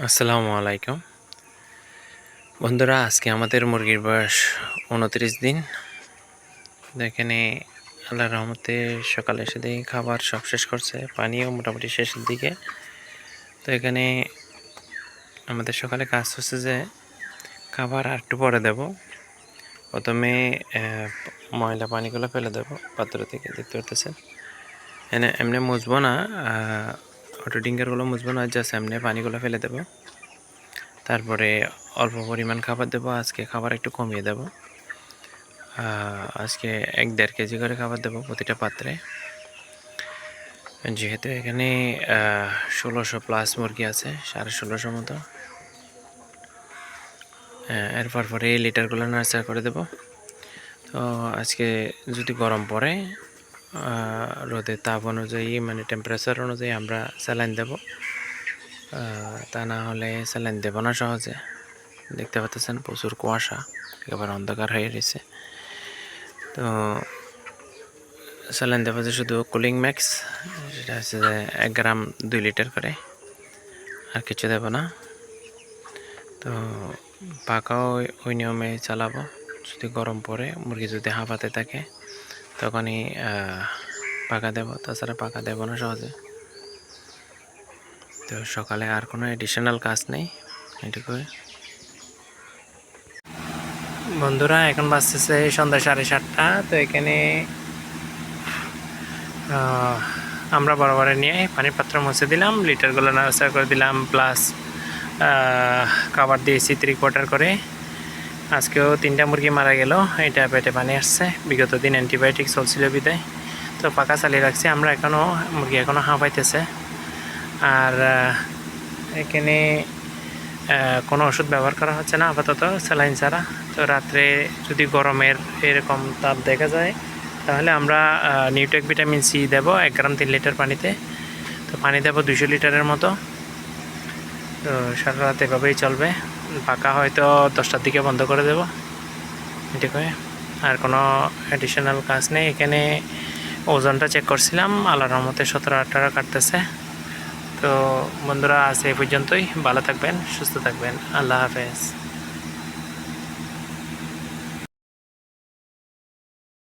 আসসালামু আলাইকুম। বন্ধুরা, আজকে আমাদের মুরগির বয়স উনত্রিশ দিন। এখানে আল্লাহ রহমতে সকালে এসে দেখি খাবার সব শেষ করছে, পানিও মোটামুটি শেষের দিকে। তো এখানে আমাদের সকালে কাজ হচ্ছে যে খাবার আর একটু পরে দেব। প্রথমে ময়লা পানিগুলো ফেলে দেবো, পাত্র থেকে দেখতে পারতেছেন। এমনি মুছবো না অটো ডিঙ্গারগুলো মুছবো না জাস্ট এমনি পানিগুলো ফেলে দেবো। তারপরে অল্প পরিমাণ খাবার দেবো, আজকে খাবার একটু কমিয়ে দেবো। আজকে এক দেড় কেজি করে খাবার দেবো প্রতিটা পাত্রে। যেহেতু এখানে ষোলোশো প্লাস মুরগি আছে, সাড়ে ষোলোশো মতো। এরপর পরে লিটারগুলো নার্সার করে দেবো। তো আজকে যদি গরম পড়ে রোদের তাপ অনুযায়ী মানে টেম্পারেচার অনুযায়ী আমরা স্যালাইন দেবো। তা না হলে স্যালাইন দেবো না সহজে। দেখতে পাচ্ছেন প্রচুর কুয়াশা, একেবারে অন্ধকার হয়ে রয়েছে। তো স্যালাইন দেবো যে শুধু কুলিং ম্যাক্স সেটা হচ্ছে যে এক গ্রাম দুই লিটার করে। আর কিছু দেবো না। তো পাকাও ওই নিয়মে চালাবো। যদি গরম পড়ে, মুরগি যদি হাঁপাতে থাকে তখনই পাকা দেবো, তাছাড়া পাকা দেবো না সহজে। তো সকালে আর কোনো এডিশনাল কাজ নেই, এটুকুই। বন্ধুরা, এখন বাজতেছে সন্ধ্যা সাড়ে সাতটা, তো এখানে আমরা বরাবরে নিয়ে পানির পাত্র মুছে দিলাম লিটারগুলো নাড়াচাড়া করে দিলাম প্লাস খাবার দিয়েছি থ্রি কোয়ার্টার করে। আজকেও তিনটা মুরগি মারা গেল। এটা পেটে পানি আসছে। বিগত দিন অ্যান্টিবায়োটিক চলছিল বিদায়। তো পাকা চালিয়ে রাখছি। আমরা এখনও মুরগি এখনও হাঁপাইতেছে আর এখানে কোনো ওষুধ ব্যবহার করা হচ্ছে না আপাতত, স্যালাইন ছাড়া। তো রাত্রে যদি গরমের এরকম তাপ দেখা যায়, তাহলে আমরা নিউটেক ভিটামিন সি দেব, এক গ্রাম তিন লিটার পানিতে। তো পানি দেবো দুশো লিটারের মতো। তো সারা রাত এভাবেই চলবে। পাকা হয়তো দশটার দিকে বন্ধ করে দেব। এটুকুই আর কোনো অ্যাডিশনাল কাজ নেই। এখানে ওজনটা চেক করছিলাম। আল্লাহ মতে সতেরো আঠারো কাটতেছে। তো বন্ধুরা আছে এ পর্যন্তই। ভালো থাকবেন, সুস্থ থাকবেন। আল্লাহ হাফেজ।